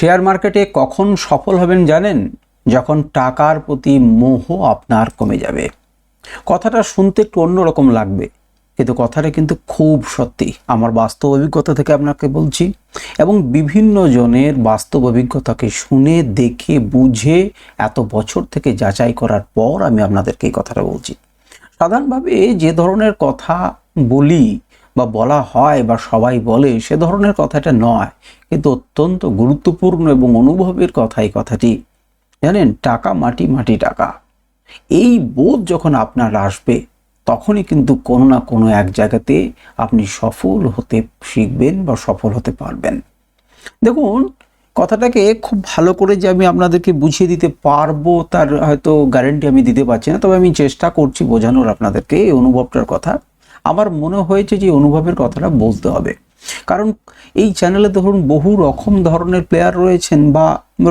Share মার্কেটে কখন সফল হবেন জানেন? যখন টাকার প্রতি মোহ আপনার কমে যাবে। কথাটা শুনতে একটু অন্যরকম লাগবে। কিন্তু কথাটা কিন্তু খুব সত্যি। আমার বাস্তব অভিজ্ঞতা থেকে আপনাকে বলছি। এবং বিভিন্ন জনের বাস্তব অভিজ্ঞতাকে শুনে, দেখে, বুঝে, এত বছর থেকে যাচাই করার পর আমি আপনাদেরকে এই কথাটা বলছি। সাধারণভাবে যে ধরনের কথা বলি বা বলা হয় বা সবাই বলে সে ধরনের কথাটা নয়। কিন্তু অত্যন্ত গুরুত্বপূর্ণ এবং অনুভবের কথা এই কথাটি। জানেন, টাকা মাটি মাটি টাকা। এই বোধ যখন আপনার আসবে, তখনই কিন্তু কোনো না কোনো এক জায়গাতে আপনি সফল হতে শিখবেন বা সফল হতে পারবেন। দেখুন, কথাটাকে খুব ভালো করে যে আমি আপনাদেরকে বুঝিয়ে দিতে পারব, তার হয়তো গ্যারেন্টি আমি দিতে পারছি না। তবে আমি চেষ্টা করছি বোঝানোর আপনাদেরকে এই অনুভবটার কথা। আমার মনে হয়েছে যে অনুভবের কথাটা বলতে হবে। কারণ এই চ্যানেলে ধরুন বহু রকম ধরনের প্লেয়ার রয়েছেন বা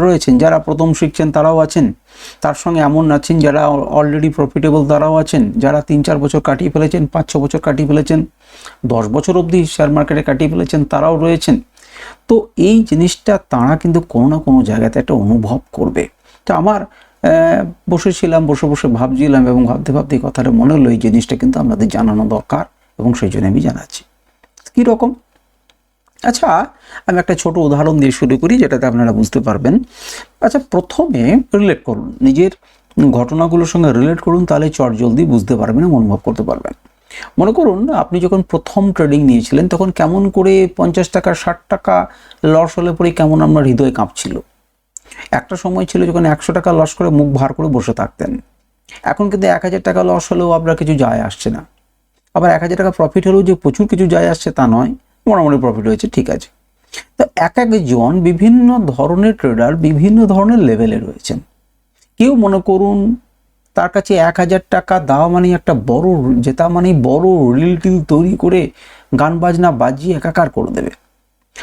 রয়েছেন, যারা প্রথম শিখছেন তারাও আছেন। তার সঙ্গে এমন আছেন যারা অলরেডি প্রফিটেবল তারাও আছেন, যারা তিন চার বছর কাটিয়ে ফেলেছেন, পাঁচ ছ বছর কাটিয়ে ফেলেছেন, দশ বছর অবধি শেয়ার মার্কেটে কাটিয়ে ফেলেছেন, তারাও রয়েছেন। তো এই জিনিসটা তারা কিন্তু কোনো না কোনো জায়গাতে একটা অনুভব করবে। তো আমার বসেছিলাম, বসে বসে ভাবছিলাম এবং ভাবতে ভাবতে কথাটা মনে হলো, এই জিনিসটা কিন্তু আপনাদের জানানো দরকার এবং সেই জন্য আমি জানাচ্ছি। কীরকম আচ্ছা আমি একটা ছোট উদাহরণ দিয়ে শুরু করি যেটাতে আপনারা বুঝতে পারবেন। আচ্ছা প্রথমে রিলেট করুন, নিজের ঘটনাগুলোর সঙ্গে রিলেট করুন, তাহলে চট জলদি বুঝতে পারবেন এবং অনুভব করতে পারবেন। মনে করুন, আপনি যখন প্রথম ট্রেডিং নিয়েছিলেন, তখন কেমন করে পঞ্চাশ টাকা, ষাট টাকা লস হলে পরে কেমন আপনার হৃদয় কাঁপছিল? একটা সময় ছিল যখন একশো টাকা লস করে মুখ ভার করে বসে থাকতেন। এখন কিন্তু এক হাজার টাকা লস হলেও আপনার কিছু যায় আসছে না। আবার এক হাজার টাকা প্রফিট হলেও যে প্রচুর কিছু যায় আসছে তা নয়, মোটামুটি প্রফিট হয়েছে, ঠিক আছে। তো এক একজন বিভিন্ন ধরনের ট্রেডার বিভিন্ন ধরনের লেভেলে রয়েছেন। কেউ মনে করুন, তার কাছে এক হাজার টাকা দেওয়া মানে একটা বড় জেতা মানে বড় রিল টিল তৈরি করে গান বাজনা বাজিয়ে একাকার করে দেবে।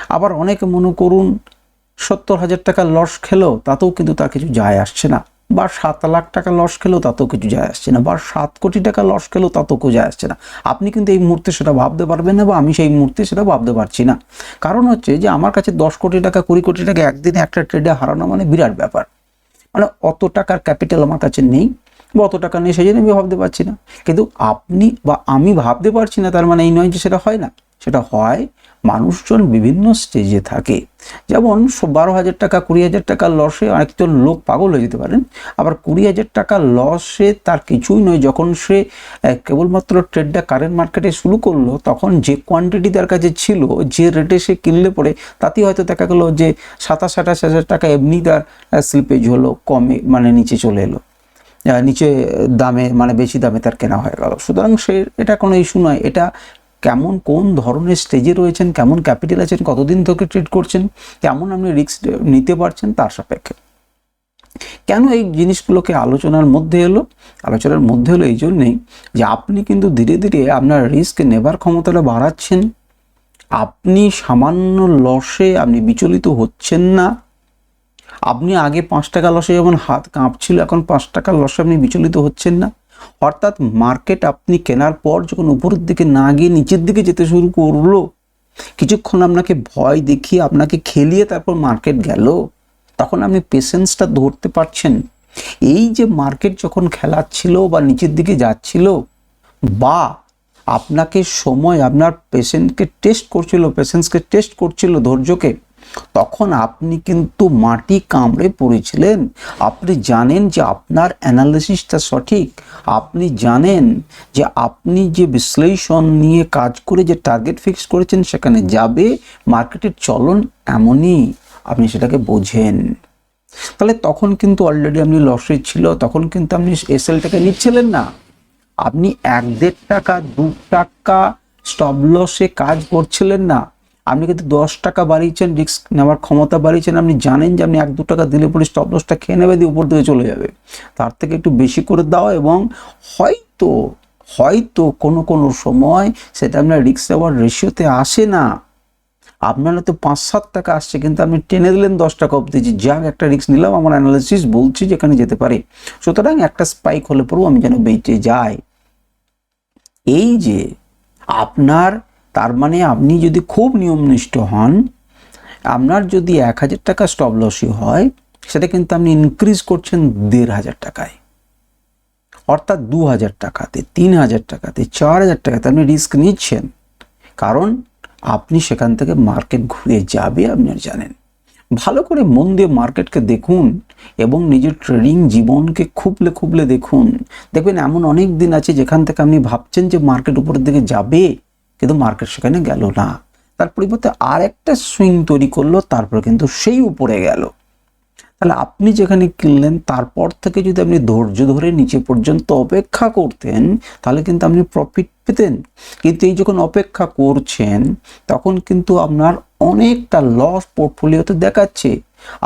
আবার অনেকে মনে করুন সত্তর হাজার টাকা লস খেলো তাতেও কিন্তু তার কিছু যায় আসছে না। বা সাত লাখ টাকা লস খেলেও তাতেও কিছু যায় আসছে না। বা সাত কোটি টাকা লস খেলেও তাতেও কিছু যায় আসছে না। আপনি কিন্তু এই মুহূর্তে সেটা ভাবতে পারবেন না বা আমি সেই মুহূর্তে সেটা ভাবতে পারছি না। কারণ হচ্ছে যে আমার কাছে দশ কোটি টাকা, কুড়ি কোটি টাকা একদিনে একটা ট্রেডে হারানো মানে বিরাট ব্যাপার। মানে অত টাকার ক্যাপিটাল আমার কাছে নেই বা অত টাকা নেই, সেই জন্য আমি ভাবতে পারছি না। কিন্তু আপনি বা আমি ভাবতে পারছি না, তার মানে এই নয় যে সেটা হয় না। সেটা হয় মানুষজন বিভিন্ন স্টেজে থাকে। যেমন বারো হাজার টাকা, কুড়ি হাজার টাকা লসে অনেকজন লোক পাগল হয়ে যেতে পারেন, আবার কুড়ি হাজার টাকা লসে তার কিছুই নয়। যখন সে কেবলমাত্র ট্রেডটা কারেন্ট মার্কেটে শুরু করল, তখন যে কোয়ান্টিটি তার কাছে ছিল, যে রেটে সে কিনলে পরে তাতেই হয়তো দেখা গেলো যে সাতাশ, আঠাশ হাজার টাকা এমনি তার স্লিপেজ হলো, কমে মানে নিচে চলে এলো। নিচে দামে মানে বেশি দামে তার কেনা হয়ে গেল। সুতরাং সে, এটা কোনো ইস্যু নয়। এটা কেমন কোন ধরনের স্টেজে রয়েছেন, কেমন ক্যাপিটাল আছেন, কতদিন থেকে ট্রেড করছেন, কেমন আপনি রিস্ক নিতে পারছেন তার সাপেক্ষে। কেন এই জিনিসগুলোকে আলোচনার মধ্যে এলো? আলোচনার মধ্যে হলো এই জন্যেই যে আপনি কিন্তু ধীরে ধীরে আপনার রিস্ক নেবার ক্ষমতাটা বাড়াচ্ছেন। আপনি সামান্য লসে আপনি বিচলিত হচ্ছেন না। আপনি আগে পাঁচ টাকা লসে যেমন হাত কাঁপছিল, এখন পাঁচ টাকা লসে আপনি বিচলিত হচ্ছেন না। অর্থাৎ মার্কেট আপনি কেনার পর যখন উপরের দিকে না গিয়ে নিচের দিকে যেতে শুরু করল, কিছুক্ষণ আপনাকে ভয় দেখিয়ে আপনাকে খেলিয়ে তারপর মার্কেট গেল। তখন আপনি পেশেন্সটা ধরতে পারছেন। এই যে মার্কেট যখন খেলাচ্ছিল বা নিচের দিকে যাচ্ছিল, বা আপনাকে সময় আপনার পেশেন্টকে টেস্ট করছিল পেশেন্সকে টেস্ট করছিল, ধৈর্যকে তখন আপনি কিন্তু মাটি কামড়ে পড়েছিলেন। আপনি জানেন যে আপনার অ্যানালিসিসটা সঠিক। আপনি জানেন যে আপনি যে বিশ্লেষণ নিয়ে কাজ করে যে টার্গেট ফিক্স করেছেন, সেখানে যাবে মার্কেটের চলন এমনই। আপনি সেটাকে বোঝেন। তাহলে তখন কিন্তু অলরেডি আপনি লসে ছিল, তখন কিন্তু আপনি এসএলটাকে নিচ্ছিলেন না। আপনি এক দেড় টাকা, দু টাকা স্টপ লসে কাজ করছিলেন না। আপনি কিন্তু দশ টাকা বাড়িয়েছেন রিস্ক নেওয়ার ক্ষমতা বাড়িয়েছেন, আপনি জানেন যে আপনি এক দু টাকা দিলে পরে স্টপ লসটা খেয়ে নেবে, দিয়ে উপর দিকে চলে যাবে। তার থেকে একটু বেশি করে দাও এবং হয়তো হয়তো কোনো কোনো সময় সেটা আপনার রিস্ক নেওয়ার রেশিওতে আসে না। আপনার তো পাঁচ সাত টাকা আসছে, কিন্তু আপনি টেনে দিলেন দশ টাকা অব্দি যে যাক একটা রিস্ক নিলাম, আমার অ্যানালিসিস বলছি যেখানে যেতে পারে। সুতরাং একটা স্পাইক হলে পরেও আমি যেন বেঁচে যাই। এই যে আপনার তার মানে আপনি যদি খুব নিয়মনিষ্ঠ হন, আপনার যদি এক হাজার টাকা স্টপ লসই হয়, সেটা কিন্তু আপনি ইনক্রিজ করছেন দেড় হাজার টাকায়। অর্থাৎ দু হাজার টাকাতে, তিন হাজার টাকাতে, চার হাজার টাকাতে আপনি রিস্ক নিচ্ছেন। কারণ আপনি সেখান থেকে মার্কেট ঘুরে যাবে, আপনি জানেন। ভালো করে মন দিয়ে মার্কেটকে দেখুন এবং নিজের ট্রেডিং জীবনকে খুবলে খুবলে দেখুন। দেখবেন এমন অনেক দিন আছে যেখান থেকে আপনি ভাবছেন যে মার্কেট উপরের দিকে যাবে কিন্তু মার্কেট সেখানে গেল না। তার পরিবর্তে আর একটা সুইং তৈরি করল, তারপর কিন্তু সেই উপরে গেল। তাহলে আপনি যেখানে কিনলেন, তারপর থেকে যদি আপনি ধৈর্য ধরে নিচে পর্যন্ত অপেক্ষা করতেন, তাহলে কিন্তু আপনি প্রফিট পেতেন। কিন্তু এই যখন অপেক্ষা করছেন, তখন কিন্তু আপনার অনেকটা লস পোর্টফোলিওতে দেখাচ্ছে।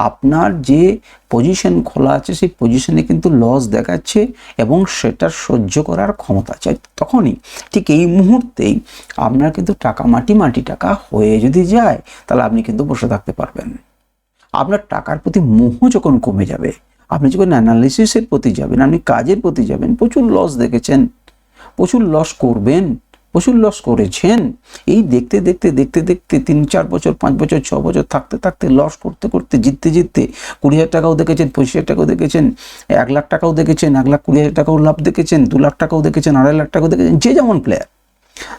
আপনার যে পজিশন খোলা আছে, সেই পজিশনে কিন্তু লস দেখাচ্ছে এবং সেটা সহ্য করার ক্ষমতা চাই তখনই। ঠিক এই মুহূর্তেই আপনার কিন্তু টাকা মাটি মাটি টাকা হয়ে যদি যায়, তাহলে আপনি কিন্তু বসে থাকতে পারবেন। আপনার টাকার প্রতি মোহ যখন কমে যাবে, আপনি যখন অ্যানালিসিসের প্রতি যাবেন, আপনি কাজের প্রতি যাবেন, প্রচুর লস দেখেছেন, প্রচুর লস করবেন, প্রচুর লস করেছেন। এই দেখতে দেখতে দেখতে দেখতে তিন, চার বছর, পাঁচ বছর, ছ বছর থাকতে থাকতে লস করতে করতে, জিততে জিততে কুড়ি হাজার টাকাও দেখেছেন, পঁচিশ হাজার টাকাও দেখেছেন, এক লাখ টাকাও দেখেছেন, এক লাখ কুড়ি হাজার টাকাও লাভ দেখেছেন, দু লাখ টাকাও দেখেছেন, আড়াই লাখ টাকাও দেখেছেন, যে যেমন প্লেয়ার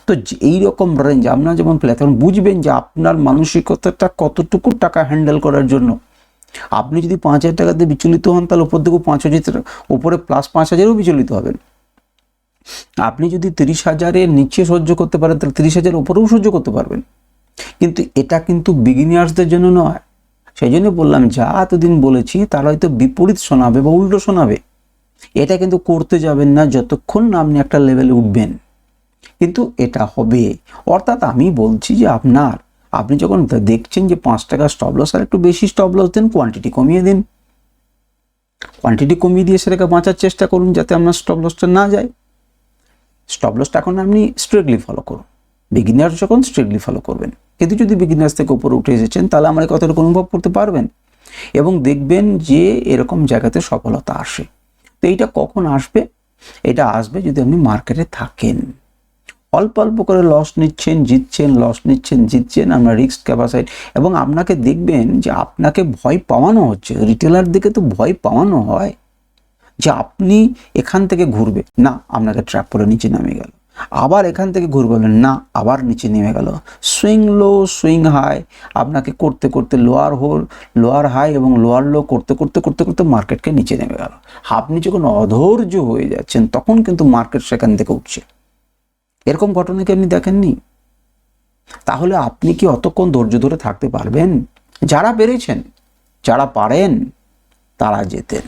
তো এই রকম রেঞ্জ আপনার যেমন তখন বুঝবেন যে আপনার মানসিকতাটা কতটুকু টাকা হ্যান্ডেল করার জন্য। আপনি যদি পাঁচ হাজার টাকাতে বিচলিত হন, তাহলে উপর দিকেও পাঁচ হাজার উপরে প্লাস পাঁচ হাজারও বিচলিত হবেন। আপনি যদি তিরিশ হাজারের নিচে সহ্য করতে পারেন, তাহলে তিরিশ হাজার উপরেও সহ্য করতে পারবেন। কিন্তু এটা কিন্তু বিগিনিয়ার্সদের জন্য নয়। সেই জন্য বললাম, যা এতদিন বলেছি, তারা হয়তো বিপরীত শোনাবে বা উল্টো শোনাবে। এটা কিন্তু করতে যাবেন না, যতক্ষণ না আপনি একটা লেভেলে উঠবেন। কিন্তু এটা হবে। অর্থাৎ আমি বলছি যে আপনার, আপনি যখন দেখছেন যে পাঁচ টাকা স্টপ লস আর একটু বেশি স্টপ লস দেন কোয়ান্টিটি কমিয়ে দিন। কোয়ান্টিটি কমিয়ে দিয়ে সেটাকে বাঁচার চেষ্টা করুন যাতে আপনার স্টপ লসটা না যায়। স্টপ লসটা এখন আপনি স্ট্রিক্টলি ফলো করুন। বিগিনার যখন স্ট্রিক্টলি ফলো করবেন। কিন্তু যদি বিগিনার্স থেকে উপরে উঠে এসেছেন, তাহলে আমার এই কথাটুকু অনুভব করতে পারবেন এবং দেখবেন যে এরকম জায়গাতে সফলতা আসে। তো এইটা কখন আসবে? এটা আসবে যদি আপনি মার্কেটে থাকেন। অল্প অল্প করে লস নিচ্ছেন, জিতছেন লস নিচ্ছেন, জিতছেন আপনার রিস্ক ক্যাপাসাইট এবং আপনাকে দেখবেন যে আপনাকে ভয় পাওয়ানো হচ্ছে। রিটেলার দিকে তো ভয় পাওয়ানো হয় যে আপনি এখান থেকে ঘুরবে। না, আপনাকে ট্র্যাপ করে নিচে নামে গেল। আবার এখান থেকে ঘুরবে না, আবার নিচে নেমে গেল। সুইং লো সুইং হাই আপনাকে করতে করতে লোয়ার হোল লোয়ার হাই এবং লোয়ার লো করতে করতে করতে করতে মার্কেটকে নিচে নেমে গেল। আপনি যখন অধৈর্য হয়ে যাচ্ছেন, তখন কিন্তু মার্কেট সেখান থেকে উঠছে। এরকম ঘটনা কি আপনি দেখেননি? তাহলে আপনি কি অতক্ষণ ধৈর্য ধরে থাকতে পারবেন? যারা পেরেছেন, যারা পারেন, তারা যেতেন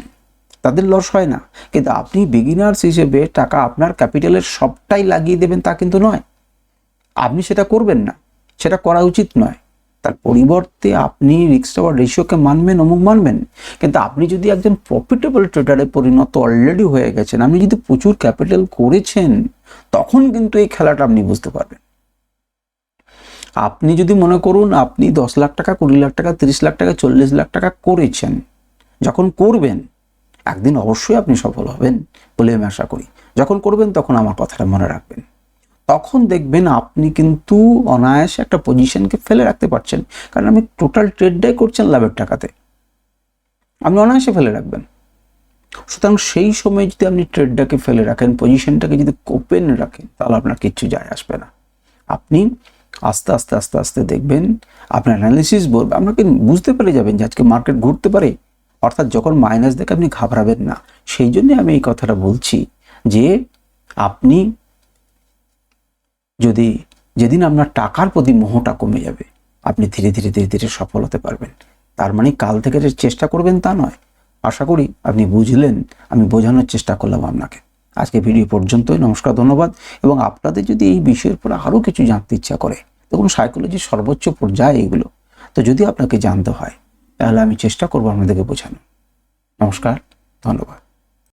তাদের লস হয় না। কিন্তু আপনি বিগিনার্স হিসেবে টাকা আপনার ক্যাপিটালের সবটাই লাগিয়ে দেবেন তা কিন্তু নয়। আপনি সেটা করবেন না। সেটা করা উচিত নয়। তার পরিবর্তে আপনি রিক্স টাওয়ার রেশিওকে মানবেন, অমুক মানবেন। কিন্তু আপনি যদি একজন প্রফিটেবল ট্রেডারে পরিণত অলরেডি হয়ে গেছেন, আপনি যদি প্রচুর ক্যাপিটাল করেছেন তখন কিন্তু এই খেলাটা আপনি বুঝতে পারবেন। আপনি যদি মনে করুন আপনি দশ লাখ টাকা, কুড়ি লাখ টাকা, তিরিশ লাখ টাকা, চল্লিশ লাখ টাকা করেছেন, যখন করবেন, একদিন অবশ্যই আপনি সফল হবেন বলে আমি আশা করি। যখন করবেন তখন আমার কথাটা মনে রাখবেন। তখন দেখবেন আপনি কিন্তু অনায়াসে একটা পজিশনকে ফেলে রাখতে পারছেন। কারণ আমি টোটাল ট্রেডটাই করছেন লাভের টাকাতে। আপনি অনায়াসে ফেলে রাখবেন। সুতরাং সেই সময় যদি আপনি ট্রেডটাকে ফেলে রাখেন, পজিশনটাকে যদি ওপেন রাখেন, তাহলে আপনার কিচ্ছু যায় আসবে না। আপনি আস্তে আস্তে আস্তে আস্তে দেখবেন, আপনার অ্যানালিসিস বলবে আপনাকে বুঝতে পেরে যাবেন যে আজকে মার্কেট ঘুরতে পারে। অর্থাৎ যখন মাইনাস দেখে আপনি ঘাবড়াবেন না। সেই জন্যে আমি এই কথাটা বলছি যে আপনি যদি যেদিন আপনার টাকার প্রতি মোহটা কমে যাবে, আপনি ধীরে ধীরে ধীরে ধীরে সফল হতে পারবেন। তার মানে কাল থেকে যে চেষ্টা করবেন তা নয়। আশা করি আপনি বুঝলেন, আমি বোঝানোর চেষ্টা করলাম আপনাকে। আজকে ভিডিও পর্যন্তই, নমস্কার, ধন্যবাদ। এবং আপনাদের যদি এই বিষয়ের উপর আরও কিছু জানতে ইচ্ছা করে, দেখুন সাইকোলজির সর্বোচ্চ পর্যায়ে এগুলো। তো যদি আপনাকে জানতে হয়, তাহলে আমি চেষ্টা করব আপনাদেরকে বোঝানো নমস্কার, ধন্যবাদ।